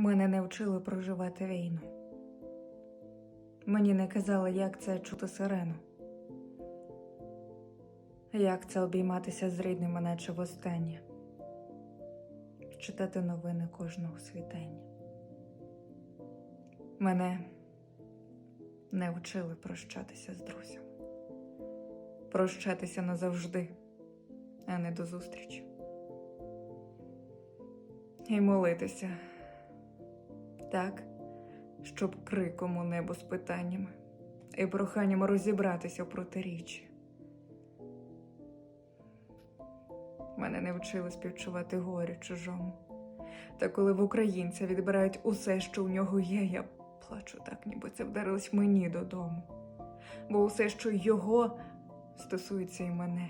Мене не вчили проживати війну. Мені не казали, як це чути сирену. Як це обійматися з рідними, наче востаннє. Читати новини кожного світання. Мене не вчили прощатися з друзями. Прощатися назавжди, а не до зустрічі. І молитися так, щоб криком у небо з питаннями і проханням розібратися в протиріччі. Мене не вчили співчувати горю чужому. Та коли в українця відбирають усе, що у нього є, я плачу так, ніби це вдарилось мені додому. Бо усе, що його стосується і мене.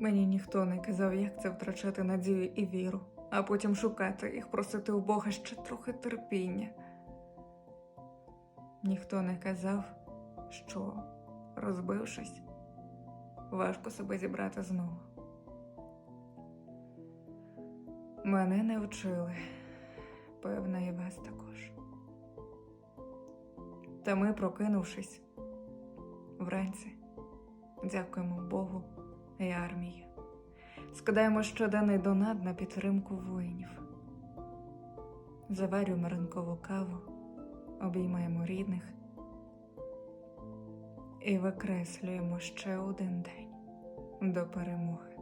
Мені ніхто не казав, як це втрачати надію і віру, а потім шукати їх, просити у Бога ще трохи терпіння. Ніхто не казав, що, розбившись, важко себе зібрати знову. Мене не вчили, певно, і вас також. Та ми, прокинувшись вранці, дякуємо Богу і армії. Скидаємо щоденний донат на підтримку воїнів. Заварюємо ранкову каву, обіймаємо рідних і викреслюємо ще один день до перемоги.